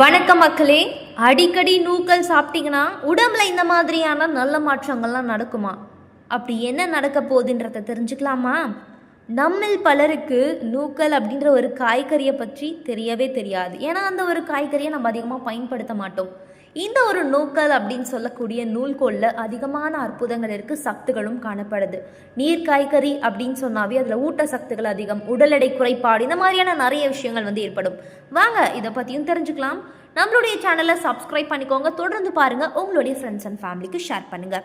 வணக்கம் மக்களே. அடிக்கடி நூக்கல் சாப்பிட்டீங்கன்னா உடம்புல இந்த மாதிரியான நல்ல மாற்றங்கள்லாம் நடக்குமா? அப்படி என்ன நடக்க போகுதுன்றத தெரிஞ்சுக்கலாமா? நம்மில் பலருக்கு நூக்கல் அப்படின்ற ஒரு காய்கறியை பற்றி தெரியவே தெரியாது. ஏன்னா அந்த ஒரு காய்கறியை நம்ம அதிகமாக பயன்படுத்த மாட்டோம். இந்த ஒரு நூக்கல் அப்படின்னு சொல்லக்கூடிய நூல்கோளில் அதிகமான அற்புதங்கள் இருக்கு சத்துகளும் காணப்படுது. நீர் காய்கறி அப்படின்னு சொன்னாவே அதில் ஊட்ட சத்துக்கள் அதிகம் உடல் எடை குறைபாடு இந்த மாதிரியான நிறைய விஷயங்கள் வந்து ஏற்படும். வாங்க இதை பற்றியும் தெரிஞ்சுக்கலாம். நம்மளுடைய சேனலை சப்ஸ்கிரைப் பண்ணிக்கோங்க. தொடர்ந்து பாருங்க. உங்களுடைய ஃப்ரெண்ட்ஸ் அண்ட் ஃபேமிலிக்கு ஷேர் பண்ணுங்க.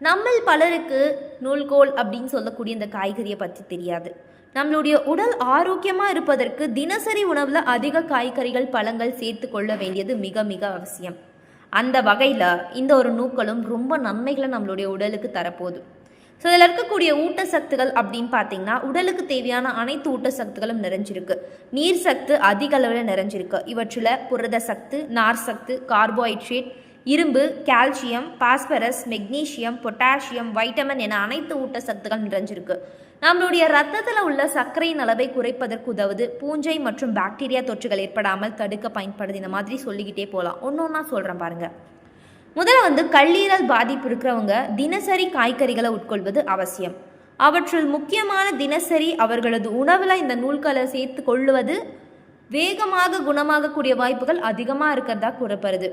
நம்மில் பலருக்கு நூல்கோல் அப்படின்னு சொல்லக்கூடிய இந்த காய்கறியை பற்றி தெரியாது. நம்மளுடைய உடல் ஆரோக்கியமாக இருப்பதற்கு தினசரி உணவில் அதிக காய்கறிகள் பழங்கள் சேர்த்து கொள்ள வேண்டியது மிக மிக அவசியம். அந்த வகையில் இந்த ஒரு நூக்களும் ரொம்ப நன்மைகளை நம்மளுடைய உடலுக்கு தரப்போகுது. ஸோ இதில் இருக்கக்கூடிய ஊட்டச்சத்துகள் அப்படின்னு பார்த்தீங்கன்னா உடலுக்கு தேவையான அனைத்து ஊட்டச்சத்துகளும் நிறைஞ்சிருக்கு. நீர் சத்து அதிக அளவில் நிறைஞ்சிருக்கு. இவற்றில் புரத சத்து நார் சத்து கார்போஹைட்ரேட் இரும்பு calcium phosphorus magnesium potassium vitamin என அனைத்து ஊட்டச்சத்துக்கள் நிறைஞ்சிருக்கு. நம்மளுடைய ரத்தத்தில் உள்ள சர்க்கரையின் அளவை குறைப்பதற்கு உதவுது பூஞ்சை மற்றும் பாக்டீரியா தொற்றுகள் ஏற்படாமல் தடுக்க பயன்படுது இந்த மாதிரி சொல்லிக்கிட்டே போகலாம் ஒன்று ஒன்றா சொல்கிறேன் பாருங்கள் முதல்ல வந்து கல்லீரல் பாதிப்பு இருக்கிறவங்க தினசரி காய்கறிகளை உட்கொள்வது அவசியம். அவற்றுள் முக்கியமான தினசரி அவர்களது உணவில் இந்த நூல்களை சேர்த்து கொள்ளுவது வேகமாக குணமாகக்கூடிய வாய்ப்புகள் அதிகமாக இருக்கிறதா கூறப்படுது.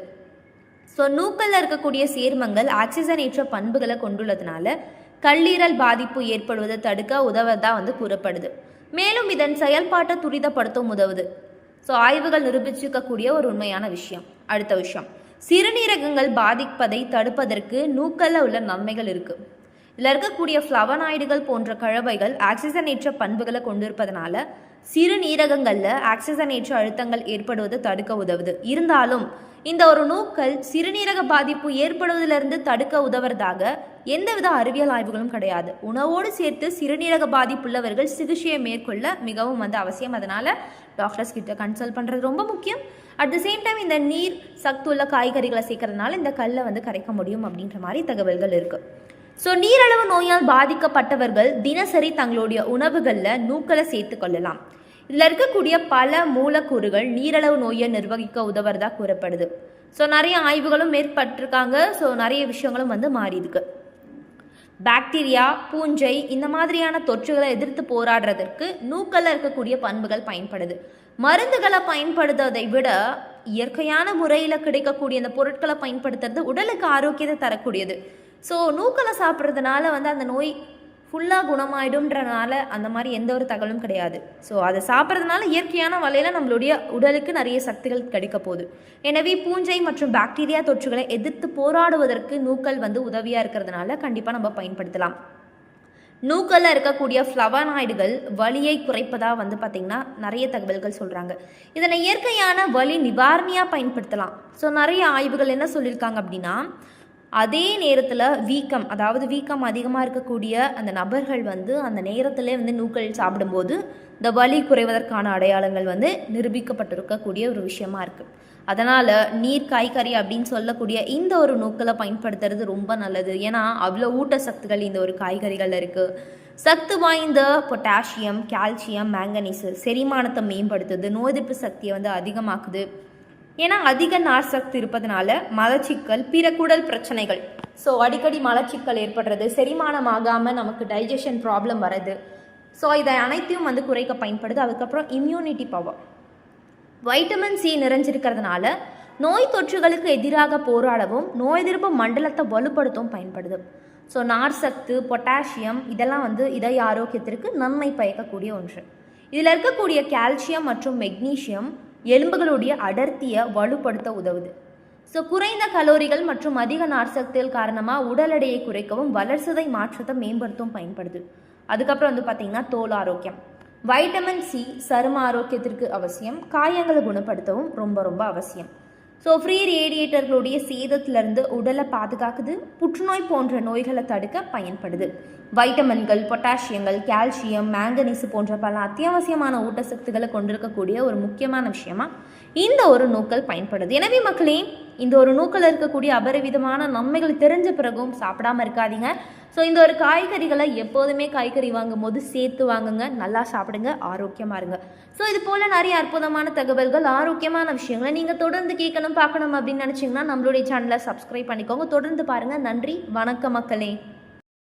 ஸோ நூக்கல்ல இருக்கக்கூடிய சேர்மங்கள் ஆக்சிஜனேற்ற பண்புகளை கொண்டுள்ளதுனால கல்லீரல் பாதிப்பு ஏற்படுவதை தடுக்க உதவதாக வந்து கூறப்படுது. மேலும் இதன் செயல்பாட்டை துரிதப்படுத்தவும் உதவுது. ஸோ ஆய்வுகள் நிரூபிச்சிருக்கக்கூடிய ஒரு உண்மையான விஷயம். அடுத்த விஷயம். சிறுநீரகங்கள் பாதிப்பதை தடுப்பதற்கு நூக்கல்ல உள்ள நன்மைகள் இருக்குது இதில் இருக்கக்கூடிய ஃப்ளவனாய்டுகள் போன்ற கழவைகள் ஆக்சிஜனேற்ற பண்புகளை கொண்டிருப்பதனால சிறுநீரகங்களில் ஆக்சிஜனேற்ற அழுத்தங்கள் ஏற்படுவது தடுக்க உதவுது. இருந்தாலும் இந்த ஒரு நூக்கல் சிறுநீரக பாதிப்பு ஏற்படுவதிலிருந்து தடுக்க உதவுறதாக எந்தவித அறிவியல் ஆய்வுகளும் கிடையாது. உணவோடு சேர்த்து சிறுநீரக பாதிப்புள்ளவர்கள் சிகிச்சையை மேற்கொள்ள மிகவும் வந்து அவசியம். அதனால டாக்டர்ஸ் கிட்ட கன்சல்ட் பண்ணுறது ரொம்ப முக்கியம். அட் த சேம் டைம் இந்த நீர் சத்துள்ள காய்கறிகளை சேர்க்கறதுனால இந்த கல்லை வந்து கரைக்க முடியும் அப்படின்ற மாதிரி தகவல்கள் இருக்குது ஸோ நீரளவு நோயால் பாதிக்கப்பட்டவர்கள் தினசரி தங்களுடைய உணவுகளில் நூக்களை சேர்த்து கொள்ளலாம். இதில் இருக்கக்கூடிய பல மூலக்கூறுகள் நீரளவு நோயை நிர்வகிக்க உதவுறதா கூறப்படுது. ஸோ நிறைய ஆய்வுகளும் மேற்பட்டிருக்காங்க ஸோ நிறைய விஷயங்களும் வந்து மாறி இருக்கு பாக்டீரியா பூஞ்சை இந்த மாதிரியான தொற்றுகளை எதிர்த்து போராடுறதற்கு நூக்கல்ல இருக்கக்கூடிய பண்புகள் பயன்படுது. மருந்துகளை பயன்படுத்துவதை விட இயற்கையான முறையில் கிடைக்கக்கூடிய அந்த பொருட்களை பயன்படுத்துறது உடலுக்கு ஆரோக்கியத்தை தரக்கூடியது. ஸோ நூக்களை சாப்பிட்றதுனால வந்து அந்த நோய் ஃபுல்லாக குணமாயிடும்ன்றனால அந்த மாதிரி எந்த ஒரு தகவலும் கிடையாது. ஸோ அதை சாப்பிட்றதுனால இயற்கையான வலையில் நம்மளுடைய உடலுக்கு நிறைய சக்திகள் கிடைக்க போகுது. எனவே பூஞ்சை மற்றும் பாக்டீரியா தொற்றுகளை எதிர்த்து போராடுவதற்கு நூக்கள் வந்து உதவியாக இருக்கிறதுனால கண்டிப்பாக நம்ம பயன்படுத்தலாம். நூக்கல்ல இருக்கக்கூடிய ஃப்ளவனாய்டுகள் வலியை குறைப்பதாக வந்து பார்த்திங்கன்னா நிறைய தகவல்கள் சொல்கிறாங்க இதனை இயற்கையான வலி நிவாரணியாக பயன்படுத்தலாம். ஸோ நிறைய ஆய்வுகள் என்ன சொல்லியிருக்காங்க அப்படின்னா அதே நேரத்தில் வீக்கம் அதாவது வீக்கம் அதிகமாக இருக்கக்கூடிய அந்த நபர்கள் வந்து அந்த நேரத்தில் வந்து நூக்கள் சாப்பிடும்போது இந்த வலி குறைவதற்கான அடையாளங்கள் வந்து நிரூபிக்கப்பட்டிருக்கக்கூடிய ஒரு விஷயமா இருக்குது அதனால் நீர் காய்கறி அப்படின்னு சொல்லக்கூடிய இந்த ஒரு நூக்களை பயன்படுத்துறது ரொம்ப நல்லது. ஏன்னா அவ்வளோ ஊட்டச்சத்துக்கள் இந்த ஒரு காய்கறிகள் இருக்குது சத்து வாய்ந்த பொட்டாசியம் கால்சியம் மேங்கனீஸு செரிமானத்தை மேம்படுத்துது நோய் எதிர்ப்பு சக்தியை வந்து அதிகமாக்குது. ஏன்னா அதிக நார் சக்தி இருப்பதனால மலச்சிக்கல் பிற குடல் பிரச்சனைகள். ஸோ அடிக்கடி மலச்சிக்கல் ஏற்படுறது செரிமானம் ஆகாமல் நமக்கு டைஜஷன் ப்ராப்ளம் வர்றது. ஸோ இதை அனைத்தையும் வந்து குறைக்க பயன்படுது. அதுக்கப்புறம் இம்யூனிட்டி பவர் வைட்டமின் சி நிறைஞ்சிருக்கிறதுனால நோய் தொற்றுகளுக்கு எதிராக போராடவும் நோய் எதிர்ப்பு மண்டலத்தை வலுப்படுத்தவும் பயன்படுது. ஸோ நார் சத்து பொட்டாசியம் இதெல்லாம் வந்து இதய ஆரோக்கியத்திற்கு நன்மை பயக்கக்கூடிய ஒன்று. இதில் இருக்கக்கூடிய கால்சியம் மற்றும் மெக்னீசியம் எலும்புகளுடைய அடர்த்தியை வலுப்படுத்த உதவுது. ஸோ குறைந்த கலோரிகள் மற்றும் அதிக நார்சக்திகள் காரணமாக உடல் எடையை குறைக்கவும் வளர்சிதை மாற்றத்தை மேம்படுத்தவும் பயன்படுது. அதுக்கப்புறம் வந்து பார்த்திங்கன்னா தோல் ஆரோக்கியம். வைட்டமின் சி சரும ஆரோக்கியத்திற்கு அவசியம். காயங்களை குணப்படுத்தவும் ரொம்ப ரொம்ப அவசியம். ஸோ ஃப்ரீ ரேடியேட்டர்களுடைய சேதத்திலிருந்து உடலை பாதுகாக்குது. புற்றுநோய் போன்ற நோய்களை தடுக்க பயன்படுது. வைட்டமின்கள் பொட்டாசியங்கள் கால்சியம் மேங்கனீஸ் போன்ற பல அத்தியாவசியமான ஊட்டச்சத்துக்களை கொண்டிருக்கக்கூடிய ஒரு முக்கியமான விஷயமா இந்த ஒரு நூக்கள் பயன்படுது. எனவே மக்களே இந்த ஒரு நூக்கள் இருக்கக்கூடிய அபரிவிதமான நன்மைகள் தெரிஞ்ச பிறகும் சாப்பிடாம இருக்காதீங்க. ஸோ இந்த ஒரு காய்கறிகளை எப்போதுமே காய்கறி வாங்கும் போது சேர்த்து வாங்குங்க. நல்லா சாப்பிடுங்க. ஆரோக்கியமாக இருங்க. ஸோ இது போல் நிறைய அற்புதமான தகவல்கள் ஆரோக்கியமான விஷயங்களை நீங்கள் தொடர்ந்து கேட்கணும் பார்க்கணும் அப்படின்னு நினச்சிங்கன்னா நம்மளுடைய சேனலை சப்ஸ்கிரைப் பண்ணிக்கோங்க. தொடர்ந்து பாருங்கள் நன்றி. வணக்கம் மக்களே.